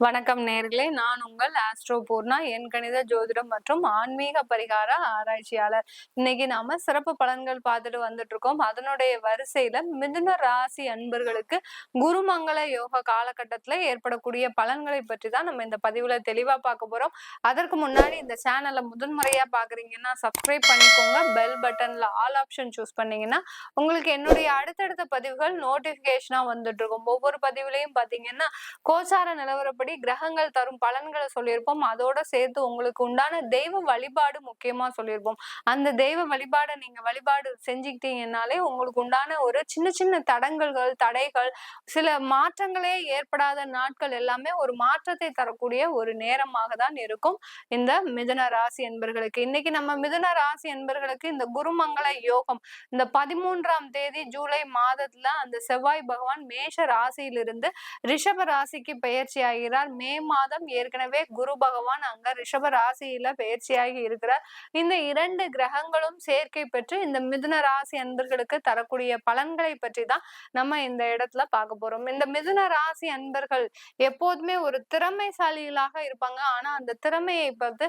வணக்கம் நேர்களே. நான் உங்கள் ஆஸ்ட்ரோ பூர்ணா என் கணித ஜோதிடம் மற்றும் ஆன்மீக பரிகார ஆராய்ச்சியாளர். இன்னைக்கு நாம சிறப்பு பலன்கள் பார்த்துட்டு வந்துட்டு இருக்கோம் அதனுடைய வரிசையில மிதுன ராசி அன்பர்களுக்கு குருமங்கள யோக காலகட்டத்துல ஏற்படக்கூடிய பலன்களை பற்றி தான் நம்ம இந்த பதிவுல தெளிவா பார்க்க போறோம். அதற்கு முன்னாடி இந்த சேனலை முதன்முறையா பாக்குறீங்கன்னா சப்ஸ்கிரைப் பண்ணிக்கோங்க. பெல் பட்டன்ல ஆல் ஆப்ஷன் சூஸ் பண்ணீங்கன்னா உங்களுக்கு என்னுடைய அடுத்தடுத்த பதிவுகள் நோட்டிபிகேஷனா வந்துட்டு இருக்கும் ஒவ்வொரு பதிவுலையும் பாத்தீங்கன்னா கோச்சார நிலவரப்படி படி கிரகங்கள் தரும் பலன்களை சொல்லியிருப்போம். அதோட சேர்த்து உங்களுக்கு உண்டான தெய்வ வழிபாடு முக்கியமா சொல்லியிருப்போம். அந்த தெய்வ வழிபாடை நீங்க வழிபாடு செஞ்சுக்கிட்டீங்கன்னாலே உங்களுக்கு உண்டான ஒரு சின்ன சின்ன தடங்கல்கள் தடைகள் சில மாற்றங்களே ஏற்படாத நாட்கள் எல்லாமே ஒரு மாற்றத்தை தரக்கூடிய ஒரு நேரமாக தான் இருக்கும் இந்த மிதுன ராசி என்பர்களுக்கு. இன்னைக்கு நம்ம மிதுன ராசி என்பர்களுக்கு இந்த குருமங்கள யோகம் இந்த பதிமூன்றாம் தேதி ஜூலை மாதத்துல அந்த செவ்வாய் பகவான் மேஷ ராசியிலிருந்து ரிஷப ராசிக்கு பயிற்சி ஆகிறார் இருக்கிறார். மே மாதம் ஏற்கனவே குரு பகவான் அங்க ரிஷப ராசியில பயிற்சியாகி இருக்கிறார். இந்த இரண்டு கிரகங்களும் சேர்க்கை பெற்று இந்த மிதுன ராசி அன்பர்களுக்கு தரக்கூடிய பலன்களை பற்றி தான் நம்ம இந்த இடத்துல பார்க்க போறோம். இந்த மிதுன ராசி அன்பர்கள் எப்போதுமே ஒரு திறமைசாலிகளாக இருப்பாங்க. ஆனா அந்த திறமையை பார்த்து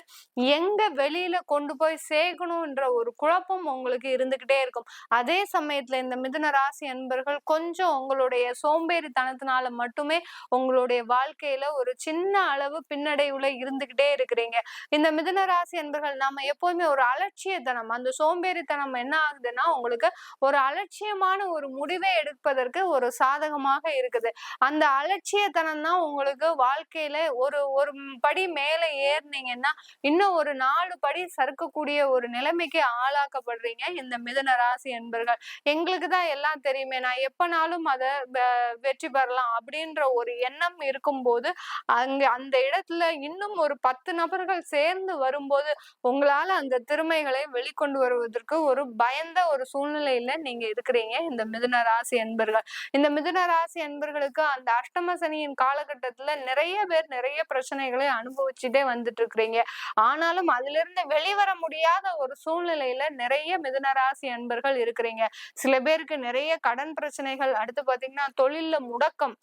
எங்க வெளியில கொண்டு போய் சேர்க்கணும்ன்ற ஒரு குழப்பம் உங்களுக்கு இருந்துகிட்டே இருக்கும். அதே சமயத்துல இந்த மிதுன ராசி அன்பர்கள் கொஞ்சம் உங்களுடைய சோம்பேறித்தனத்தினால மட்டுமே உங்களுடைய வாழ்க்கையில ஒரு சின்ன அளவு பின்னடைவுல இருந்துகிட்டே இருக்கிறீங்க. இந்த மிதுன ராசி என்பர்கள் நாம எப்போதுமே ஒரு அலட்சியத்தனம் அந்த சோம்பேறித்தனம் என்ன ஆகுதுன்னா உங்களுக்கு ஒரு அலட்சியமான ஒரு முடிவை எடுப்பதற்கு ஒரு சாதகமாக இருக்குது. அந்த அலட்சியத்தனம் தான் உங்களுக்கு வாழ்க்கையில ஒரு ஒரு படி மேலே ஏறினீங்கன்னா இன்னும் ஒரு நாலு படி சறுக்கக்கூடிய ஒரு நிலைமைக்கு ஆளாக்கப்படுறீங்க இந்த மிதுன ராசி என்பர்கள் எங்களுக்கு தான் எல்லாம் தெரியுமே நான் எப்பனாலும் அதை வெற்றி பெறலாம் அப்படின்ற ஒரு எண்ணம் இருக்கும்போது அங்க அந்த இடத்துல இன்னும் ஒரு பத்து நபர்கள் சேர்ந்து வரும்போது உங்களால அந்த திறமைகளை வெளிக்கொண்டு வருவதற்கு ஒரு பயந்த ஒரு சூழ்நிலையில நீங்க இருக்கிறீங்க. இந்த மிதுன ராசி அன்பர்கள். இந்த மிதுன ராசி அன்பர்களுக்கு அந்த அஷ்டம சனியின் காலகட்டத்துல நிறைய பேர் நிறைய பிரச்சனைகளை அனுபவிச்சுட்டே வந்துட்டு இருக்கிறீங்க ஆனாலும் அதுல இருந்து வெளிவர முடியாத ஒரு சூழ்நிலையில நிறைய மிதுன ராசி அன்பர்கள் இருக்கிறீங்க. சில பேருக்கு நிறைய கடன் பிரச்சனைகள். அடுத்து பாத்தீங்கன்னா தொழில்ல முடக்கம்.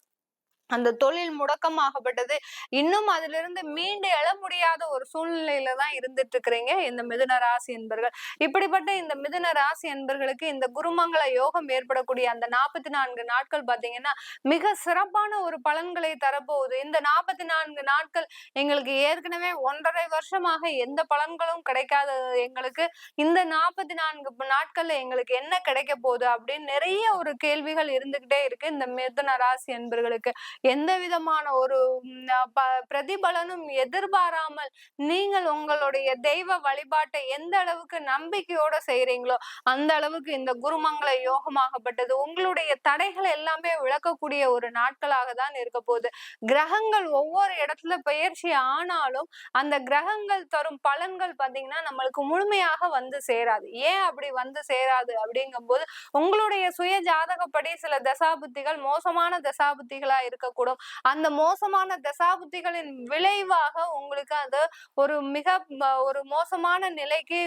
அந்த தொழில் முடக்கமாகப்பட்டது. இன்னும் அதுல இருந்து மீண்டு எழ முடியாத ஒரு சூழ்நிலையில தான் இருந்துட்டு இருக்கிறீங்க இந்த மிதுன ராசி என்பர்கள். இப்படிப்பட்ட இந்த மிதுன ராசி என்பர்களுக்கு இந்த குருமங்கள யோகம் ஏற்படக்கூடிய அந்த நாற்பத்தி நான்கு நாட்கள் பாத்தீங்கன்னா மிக சிறப்பான ஒரு பலன்களை தரப்போகுது. இந்த நாற்பத்தி நான்கு நாட்கள் எங்களுக்கு ஏற்கனவே ஒன்றரை வருஷமாக எந்த பலன்களும் கிடைக்காத எங்களுக்கு. இந்த நாற்பத்தி நான்கு நாட்கள்ல எங்களுக்கு என்ன கிடைக்க போகுது அப்படின்னு நிறைய ஒரு கேள்விகள் இருந்துகிட்டே இருக்கு இந்த மிதுன ராசி என்பர்களுக்கு. எந்த விதமான ஒரு பிரதிபலனும் எதிர்பாராமல் நீங்கள் உங்களுடைய தெய்வ வழிபாட்டை எந்த அளவுக்கு நம்பிக்கையோட செய்யறீங்களோ அந்த அளவுக்கு இந்த குருமங்கள யோகமாகப்பட்டது. உங்களுடைய தடைகள் எல்லாமே விளக்கக்கூடிய ஒரு நாட்களாக தான் இருக்க போகுது. கிரகங்கள் ஒவ்வொரு இடத்துல பயிற்சி ஆனாலும் அந்த கிரகங்கள் தரும் பலன்கள் பாத்தீங்கன்னா நம்மளுக்கு முழுமையாக வந்து சேராது. ஏன் அப்படி வந்து சேராது அப்படிங்கும்போது உங்களுடைய சுய ஜாதகப்படி சில தசாபுத்திகள் மோசமான தசாபுத்திகளா இருக்க இருக்கக்கூடும். அந்த மோசமான தசாபுத்திகளின் விளைவாக உங்களுக்கு அது ஒரு மிக ஒரு மோசமான நிலைக்கு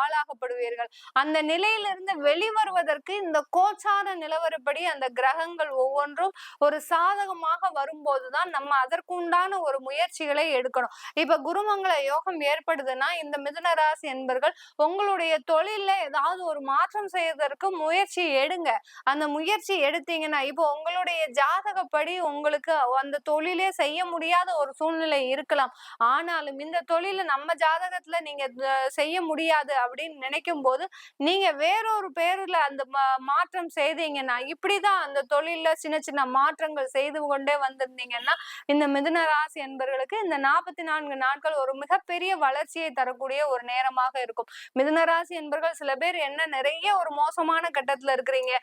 ஆளாகப்படுவீர்கள். அந்த நிலையிலிருந்து வெளிவருவதற்கு இந்த கோச்சார நிலவரப்படி அந்த கிரகங்கள் ஒவ்வொன்றும் ஒரு சாதகமாக வரும்போதுதான் நம்ம அதற்குண்டான ஒரு முயற்சிகளை எடுக்கணும். இப்ப குருமங்கள யோகம் ஏற்படுதுன்னா இந்த மிதுன ராசி என்பர்கள் உங்களுடைய தொழில ஏதாவது ஒரு மாற்றம் செய்வதற்கு முயற்சி எடுங்க. அந்த முயற்சி எடுத்தீங்கன்னா இப்போ உங்களுடைய ஜாதகப்படி உங்க உங்களுக்கு அந்த தொழிலே செய்ய முடியாத ஒரு சூழ்நிலை இருக்கலாம். ஆனாலும் இந்த தொழில நம்ம ஜாதகத்துல நீங்க செய்ய முடியாது அப்படின்னு நினைக்கும் போது நீங்க வேறொரு பேருல அந்த மாற்றம் செய்தீங்கன்னா இப்படிதான் அந்த தொழில சின்ன சின்ன மாற்றங்கள் செய்து கொண்டே வந்திருந்தீங்கன்னா இந்த மிதுன ராசி என்பவர்களுக்கு இந்த நாற்பத்தி நான்கு நாட்கள் ஒரு மிகப்பெரிய வளர்ச்சியை தரக்கூடிய ஒரு நேரமாக இருக்கும். மிதுன ராசி என்பவர்கள் சில பேர் என்ன நிறைய ஒரு மோசமான கட்டத்துல இருக்கிறீங்க.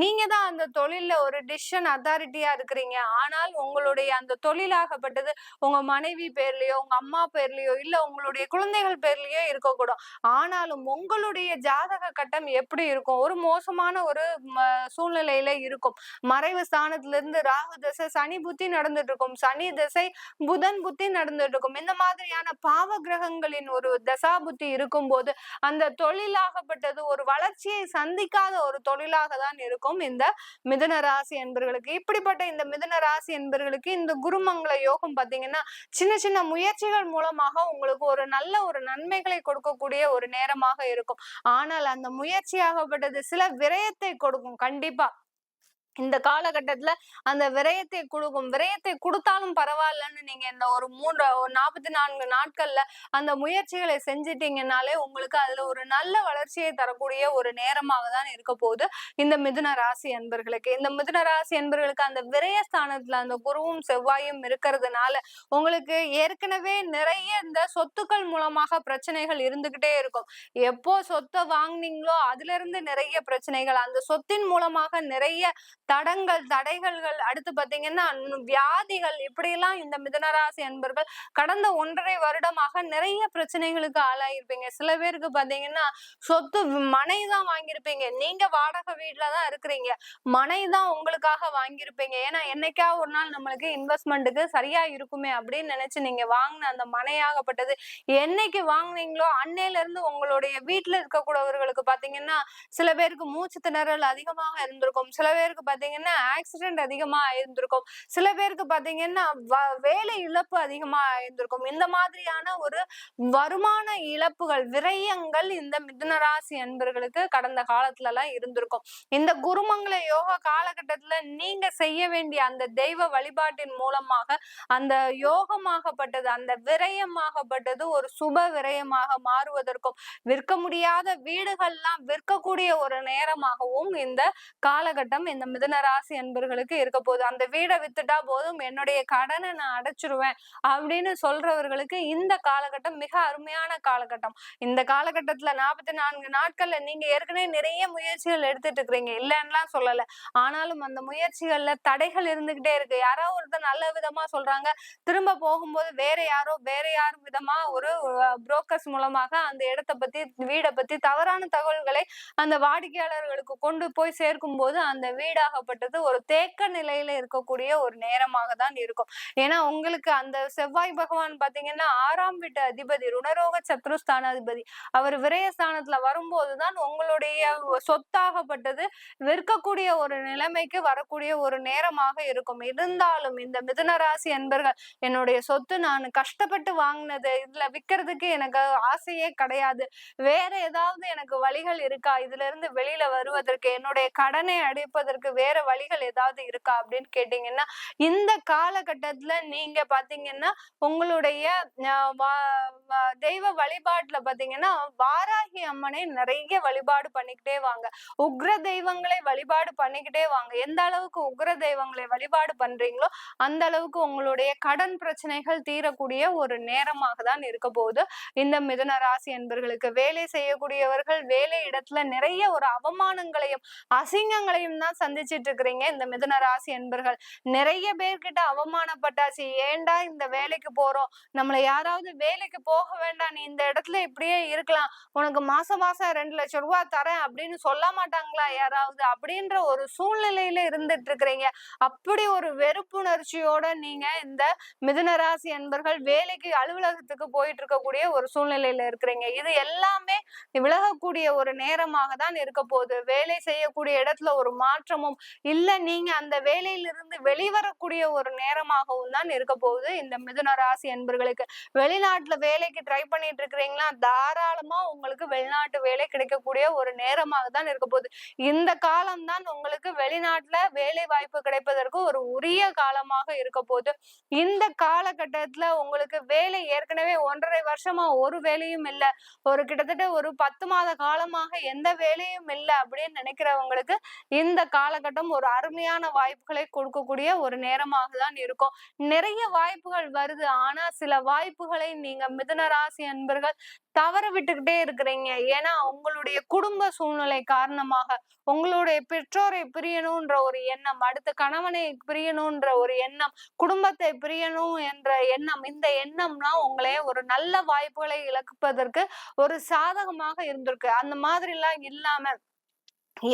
நீங்க தான் அந்த தொழில ஒரு டிசிஷன் அத்தாரிட்டியா இருக்கிறீங்க. ஆனால் உங்களுடைய அந்த தொழிலாகப்பட்டது உங்க மனைவி பேர்லயோ உங்க அம்மா பேர்லயோ இல்ல உங்களுடைய குழந்தைகள் பேர்லயோ இருக்கக்கூடும். ஆனாலும் உங்களுடைய ஜாதக கட்டம் எப்படி இருக்கும்? ஒரு மோசமான ஒரு சூழ்நிலையில இருக்கும். மறைவு ஸ்தானத்துல இருந்து ராகு தசை சனி புத்தி நடந்துட்டு இருக்கும் சனி திசை புதன் புத்தி நடந்துட்டு இருக்கும் இந்த மாதிரியான பாவ கிரகங்களின் ஒரு தசா புத்தி இருக்கும் போது அந்த தொழிலாகப்பட்டது ஒரு வளர்ச்சியை சந்திக்காத ஒரு தொழிலாக தான் இருக்கும் இந்த மிதுன ராசி என்பர்களுக்கு. இப்படிப்பட்ட இந்த மிதுன ராசி ராசி என்பர்களுக்கு இந்த குருமங்கள யோகம் பாத்தீங்கன்னா சின்ன சின்ன முயற்சிகள் மூலமாக உங்களுக்கு ஒரு நல்ல ஒரு நன்மைகளை கொடுக்கக்கூடிய ஒரு நேரமாக இருக்கும். ஆனால் அந்த முயற்சியாகப்பட்டது சில விரயத்தை கொடுக்கும். கண்டிப்பா இந்த காலகட்டத்துல அந்த விரயத்தை கொடுக்கும். விரயத்தை கொடுத்தாலும் பரவாயில்லன்னு நீங்க இந்த ஒரு மூன்று ஒரு நாற்பத்தி நான்கு நாட்கள்ல அந்த முயற்சிகளை செஞ்சிட்டீங்கனாலே உங்களுக்கு அதுல ஒரு நல்ல வளர்ச்சியை தரக்கூடிய ஒரு நேரமாக தான் இருக்க போகுது. இந்த மிதுன ராசி அன்பர்களுக்கு. இந்த மிதுன ராசி அன்பர்களுக்கு அந்த விரயஸ்தானத்துல அந்த குருவும் செவ்வாயும் இருக்கிறதுனால உங்களுக்கு ஏற்கனவே நிறைய இந்த சொத்துக்கள் மூலமாக பிரச்சனைகள் இருந்துகிட்டே இருக்கும். எப்போ சொத்தை வாங்கினீங்களோ அதுல இருந்து நிறைய பிரச்சனைகள் அந்த சொத்தின் மூலமாக நிறைய தடங்கள் தடைகள்கள் அடுத்து பாத்தீங்கன்னா வியாதிகள் இப்படியெல்லாம் இந்த மிதனராசி அன்பர்கள் கடந்த ஒன்றரை வருடமாக நிறைய பிரச்சனைகளுக்கு ஆளாயிருப்பீங்க. சில பேருக்கு பாத்தீங்கன்னா சொத்து மனை தான் வாங்கியிருப்பீங்க. நீங்க வாடகை வீட்டுல தான் இருக்கிறீங்க. மனை தான் உங்களுக்காக வாங்கியிருப்பீங்க. ஏன்னா என்னைக்கா ஒரு நாள் நம்மளுக்கு இன்வெஸ்ட்மெண்ட்டுக்கு சரியா இருக்குமே அப்படின்னு நினைச்சு நீங்க வாங்கின அந்த மனையாகப்பட்டது என்னைக்கு வாங்கினீங்களோ அன்னையில இருந்து உங்களுடைய வீட்டுல இருக்கக்கூடியவர்களுக்கு பாத்தீங்கன்னா சில பேருக்கு மூச்சு திணறல் அதிகமாக இருந்திருக்கும். சில பேருக்கு பாத்தீங்கன்னா ஆக்சிடென்ட் அதிகமா இருந்திருக்கும் சில பேருக்கு பாத்தீங்கன்னா வேலை இழப்பு அதிகமா இருந்திருக்கும் இந்த மாதிரியான ஒரு வருமான இழப்புகள் விரயங்கள் இந்த மிதுனராசி அன்பர்களுக்கு கடந்த காலத்துல எல்லாம் இருந்திருக்கும். இந்த குருமங்கள யோகா காலகட்டத்துல நீங்க செய்ய வேண்டிய அந்த தெய்வ வழிபாட்டின் மூலமாக அந்த யோகமாகப்பட்டது அந்த விரயமாகப்பட்டது ஒரு சுப விரயமாக மாறுவதற்கும் விற்க முடியாத வீடுகள்லாம் விற்கக்கூடிய ஒரு நேரமாகவும் இந்த காலகட்டம் இந்த மிதன மிதுன ராசி அன்பர்களுக்கு இருக்க போகுது. அந்த வீடை வித்துட்டா போதும் என்னுடைய கடனை நான் அடைச்சிருவேன் அப்படின்னு சொல்றவர்களுக்கு இந்த காலகட்டம் மிக அருமையான காலகட்டம். இந்த காலகட்டத்துல நாற்பத்தி நான்கு நாட்கள்ல நீங்க ஏற்கனவே நிறைய முயற்சிகள் எடுத்துட்டு இருக்கிறீங்க. இல்லைன்னுலாம் சொல்லல. ஆனாலும் அந்த முயற்சிகள்ல தடைகள் இருந்துகிட்டே இருக்கு. யாரோ ஒருத்தர் நல்ல விதமா சொல்றாங்க. திரும்ப போகும்போது வேற யாரோ வேற யாரும் விதமா ஒரு புரோக்கர்ஸ் மூலமாக அந்த இடத்த பத்தி வீடை பத்தி தவறான தகவல்களை அந்த வாடிக்கையாளர்களுக்கு கொண்டு போய் சேர்க்கும் போது அந்த வீடாக ஆகப்பட்டது ஒரு தேக்க நிலையில இருக்கக்கூடிய ஒரு நேரமாக தான் இருக்கும். ஏன்னா உங்களுக்கு அந்த செவ்வாய் பகவான் பாத்தீங்கன்னா ஆறாம் வீட்டு அதிபதி ருணரோக சத்ருஸ்தானாதிபதி அவர் விரயஸ்தானத்துல வரும்போதுதான் உங்களுடைய சொத்தாகப்பட்டது விற்கக்கூடிய ஒரு நிலைமைக்கு வரக்கூடிய ஒரு நேரமாக இருக்கும். இருந்தாலும் இந்த மிதுன ராசி என்பர்கள் என்னுடைய சொத்து நான் கஷ்டப்பட்டு வாங்கினது இதுல விற்கிறதுக்கு எனக்கு ஆசையே கிடையாது. வேற ஏதாவது எனக்கு வழிகள் இருக்கா? இதுல இருந்து வெளியில வருவதற்கு என்னுடைய கடனை அடைப்பதற்கு வேற வேற வழிகள் ஏதாவது இருக்கா அப்படின்னு கேட்டீங்கன்னா இந்த காலகட்டத்துல நீங்க பாத்தீங்கன்னா உங்களுடைய தெய்வ வழிபாட்டுல பாத்தீங்கன்னா வாராகி அம்மனை நிறைய வழிபாடு பண்ணிக்கிட்டே வாங்க. உக்ர தெய்வங்களை வழிபாடு பண்ணிக்கிட்டே வாங்க. எந்த அளவுக்கு உக்ர தெய்வங்களை வழிபாடு பண்றீங்களோ அந்த அளவுக்கு உங்களுடைய கடன் பிரச்சனைகள் தீரக்கூடிய ஒரு நேரமாக தான் இருக்க போகுது. இந்த மிதன ராசி என்பர்களுக்கு வேலை செய்யக்கூடியவர்கள் வேலை இடத்துல நிறைய ஒரு அவமானங்களையும் அசிங்கங்களையும் தான் சந்திச்சு பேசிட்டு இருக்கிறீங்க இந்த மிதுன ராசி என்பர்கள் நிறைய பேர்கிட்ட அவமானப்பட்டாச்சு. ஏண்டா இந்த வேலைக்கு போறோம்? நம்மளை யாராவது வேலைக்கு போக வேண்டாம். நீ இந்த இடத்துல இப்படியே இருக்கலாம். உனக்கு மாசம் மாசம் ரெண்டு லட்சம் ரூபா தரேன் அப்படின்னு சொல்ல மாட்டாங்களா யாராவது? அப்படின்ற ஒரு சூழ்நிலையில இருந்துட்டு இருக்கிறீங்க அப்படி ஒரு வெறுப்புணர்ச்சியோட நீங்க இந்த மிதுன ராசி என்பர்கள் வேலைக்கு அலுவலகத்துக்கு போயிட்டு இருக்கக்கூடிய ஒரு சூழ்நிலையில இருக்கிறீங்க. இது எல்லாமே விலகக்கூடிய ஒரு நேரமாக தான் இருக்க போகுது. வேலை செய்யக்கூடிய இடத்துல ஒரு மாற்றமும் இல்ல நீங்க அந்த வேலையிலிருந்து வெளிவரக்கூடிய ஒரு நேரமாகவும் தான் இருக்க போகுது. இந்த மிதுன ராசி அன்பர்களுக்கு வெளிநாட்டுல வேலைக்கு ட்ரை பண்ணிட்டு இருக்கிறீங்களா? தாராளமா உங்களுக்கு வெளிநாட்டு வேலை கிடைக்கக்கூடிய ஒரு நேரமாக தான் இருக்க போகுது. இந்த காலம் தான் உங்களுக்கு வெளிநாட்டுல வேலை வாய்ப்பு கிடைப்பதற்கு ஒரு உரிய காலமாக இருக்க போகுது. இந்த காலகட்டத்துல உங்களுக்கு வேலை ஏற்கனவே ஒன்றரை வருஷமா ஒரு வேலையும் இல்லை. ஒரு கிட்டத்தட்ட ஒரு பத்து மாத காலமாக எந்த வேலையும் இல்லை அப்படின்னு நினைக்கிறவங்களுக்கு இந்த காலகட்டம் இருக்கட்டும் ஒரு அருமையான வாய்ப்புகளை கொடுக்கக்கூடிய ஒரு நேரமாக தான் இருக்கும். நிறைய வாய்ப்புகள் வருது. ஆனா சில வாய்ப்புகளை நீங்க மிதன ராசி அன்பர்கள் தவற விட்டுக்கிட்டே இருக்கிறீங்க. ஏன்னா உங்களுடைய குடும்ப சூழ்நிலை காரணமாக உங்களுடைய பெற்றோரை பிரியணும்ன்ற ஒரு எண்ணம் அடுத்த கணவனை பிரியணும்ன்ற ஒரு எண்ணம் குடும்பத்தை பிரியணும் என்ற எண்ணம் இந்த எண்ணம்னா உங்களே ஒரு நல்ல வாய்ப்புகளை இழப்பதற்கு ஒரு சாதகமாக இருந்திருக்கு. அந்த மாதிரி எல்லாம் இல்லாம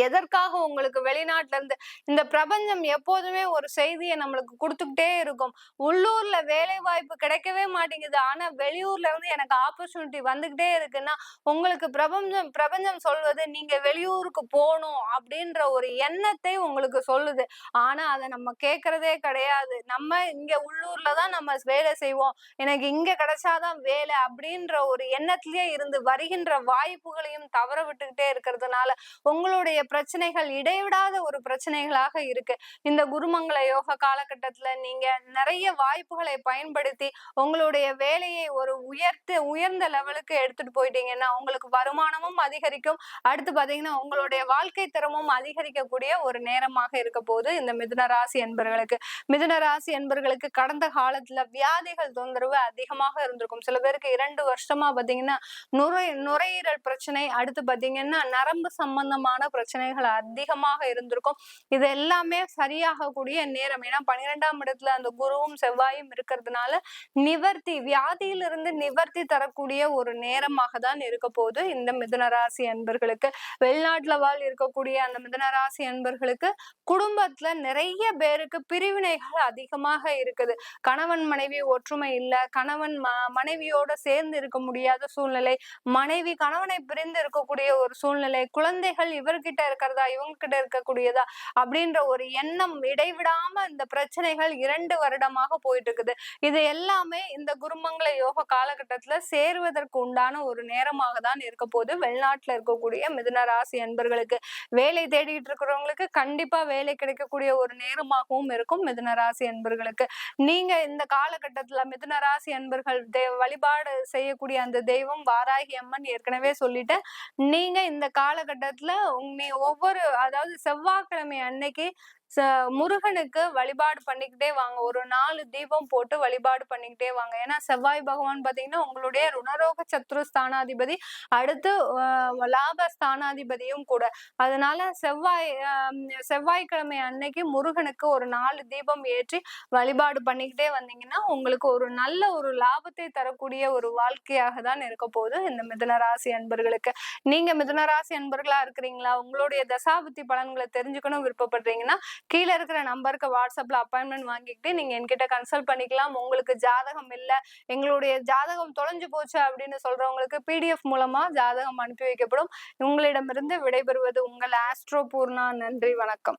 எதற்காக உங்களுக்கு வெளிநாட்டுல இருந்து இந்த பிரபஞ்சம் எப்போதுமே ஒரு செய்தியை நம்மளுக்கு கொடுத்துக்கிட்டே இருக்கும்? உள்ளூர்ல வேலை வாய்ப்பு கிடைக்கவே மாட்டேங்குது. ஆனா வெளியூர்ல இருந்து எனக்கு ஆப்பர்ச்சுனிட்டி வந்துகிட்டே இருக்குன்னா உங்களுக்கு பிரபஞ்சம் பிரபஞ்சம் சொல்வது நீங்க வெளியூருக்கு போகணும் அப்படின்ற ஒரு எண்ணத்தை உங்களுக்கு சொல்லுது. ஆனா அதை நம்ம கேட்கறதே கிடையாது. நம்ம இங்க உள்ளூர்ல தான் நம்ம வேலை செய்வோம். எனக்கு இங்க கிடைச்சாதான் வேலை அப்படின்ற ஒரு எண்ணத்திலேயே இருந்து வருகின்ற வாய்ப்புகளையும் தவற விட்டுக்கிட்டே இருக்கிறதுனால உங்களுடைய நம்மளுடைய பிரச்சனைகள் இடைவிடாத ஒரு பிரச்சனைகளாக இருக்கு. இந்த குருமங்கள யோக காலகட்டத்துல நீங்க நிறைய வாய்ப்புகளை பயன்படுத்தி உங்களுடைய வேலையை ஒரு உயர்த்து உயர்ந்த லெவலுக்கு எடுத்துட்டு போயிட்டீங்கன்னா உங்களுக்கு வருமானமும் அதிகரிக்கும். அடுத்து பாத்தீங்கன்னா உங்களுடைய வாழ்க்கை தரமும் அதிகரிக்கக்கூடிய ஒரு நேரமாக இருக்க போது இந்த மிதுன ராசி என்பர்களுக்கு. மிதுன ராசி என்பர்களுக்கு கடந்த காலத்துல வியாதிகள் தொந்தரவு அதிகமாக இருந்திருக்கும். சில பேருக்கு இரண்டு வருஷமா பாத்தீங்கன்னா நுரை நுரையீரல் பிரச்சனை அடுத்து பாத்தீங்கன்னா நரம்பு சம்பந்தமான பிரச்சனைகள் அதிகமாக இருந்திருக்கும். இது எல்லாமே சரியாகக்கூடிய நேரம். ஏன்னா பன்னிரெண்டாம் இடத்துல அந்த குருவும் செவ்வாயும் இருக்கிறதுனால நிவர்த்தி வியாதியிலிருந்து நிவர்த்தி தரக்கூடிய ஒரு நேரமாக தான் இருக்க போது இந்த மிதுனராசி அன்பர்களுக்கு வெளிநாட்டுல வாழ் இருக்கக்கூடிய அந்த மிதுனராசி அன்பர்களுக்கு குடும்பத்துல நிறைய பேருக்கு பிரிவினைகள் அதிகமாக இருக்குது. கணவன் மனைவி ஒற்றுமை இல்லை. கணவன் மனைவியோட சேர்ந்து இருக்க முடியாத சூழ்நிலை. மனைவி கணவனை பிரிந்து இருக்கக்கூடிய ஒரு சூழ்நிலை. குழந்தைகள் இவர்கிட்ட கிட்ட இருக்கிறதா இவங்க கிட்ட இருக்கக்கூடியதா அப்படின்ற ஒரு எண்ணம் இடைவிடாம இந்த பிரச்சனைகள் இரண்டு வருடமாக போயிட்டு இருக்குது இது எல்லாமே இந்த குருமங்கள யோக காலகட்டத்துல சேருவதற்கு உண்டான ஒரு நேரமாக தான் இருக்க போது வெளிநாட்டுல இருக்கக்கூடிய மிதுன ராசி அன்பர்களுக்கு வேலை தேடிட்டு இருக்கிறவங்களுக்கு கண்டிப்பா வேலை கிடைக்கக்கூடிய ஒரு நேரமாகவும் இருக்கும் மிதுன ராசி அன்பர்களுக்கு. நீங்க இந்த காலகட்டத்துல மிதுன ராசி அன்பர்கள் வழிபாடு செய்யக்கூடிய அந்த தெய்வம் வாராகி அம்மன் ஏற்கனவே சொல்லிட்டேன் நீங்க இந்த காலகட்டத்துல உங்க ஒவ்வொரு அதாவது செவ்வாய்க்கிழமை அன்னைக்கு முருகனுக்கு வழிபாடு பண்ணிக்கிட்டே வாங்க. ஒரு நாலு தீபம் போட்டு வழிபாடு பண்ணிக்கிட்டே வாங்க. ஏன்னா செவ்வாய் பகவான் பாத்தீங்கன்னா உங்களுடைய ருணரோக சத்ரு ஸ்தானாதிபதி அடுத்து லாப ஸ்தானாதிபதியும் கூட. அதனால செவ்வாய் செவ்வாய்க்கிழமை அன்னைக்கு முருகனுக்கு ஒரு நாலு தீபம் ஏற்றி வழிபாடு பண்ணிக்கிட்டே வந்தீங்கன்னா உங்களுக்கு ஒரு நல்ல ஒரு லாபத்தை தரக்கூடிய ஒரு வாழ்க்கையாக தான் இருக்க போகுது இந்த மிதனராசி அன்பர்களுக்கு. நீங்க மிதனராசி அன்பர்களா இருக்கிறீங்களா? உங்களுடைய தசாபுத்தி பலன்களை தெரிஞ்சுக்கணும் விருப்பப்படுறீங்கன்னா கீழே இருக்கிற நம்பருக்கு வாட்ஸ்அப்ல அப்பாயின்மெண்ட் வாங்கிக்கிட்டு நீங்க என்கிட்ட கன்சல்ட் பண்ணிக்கலாம். உங்களுக்கு ஜாதகம் இல்லை எங்களுடைய ஜாதகம் தொலைஞ்சு போச்சு அப்படின்னு சொல்றவங்களுக்கு பிடிஎஃப் மூலமா ஜாதகம் அனுப்பி வைக்கப்படும். உங்களிடமிருந்து விடைபெறுவது உங்கள் ஆஸ்ட்ரோ பூர்ணா. நன்றி வணக்கம்.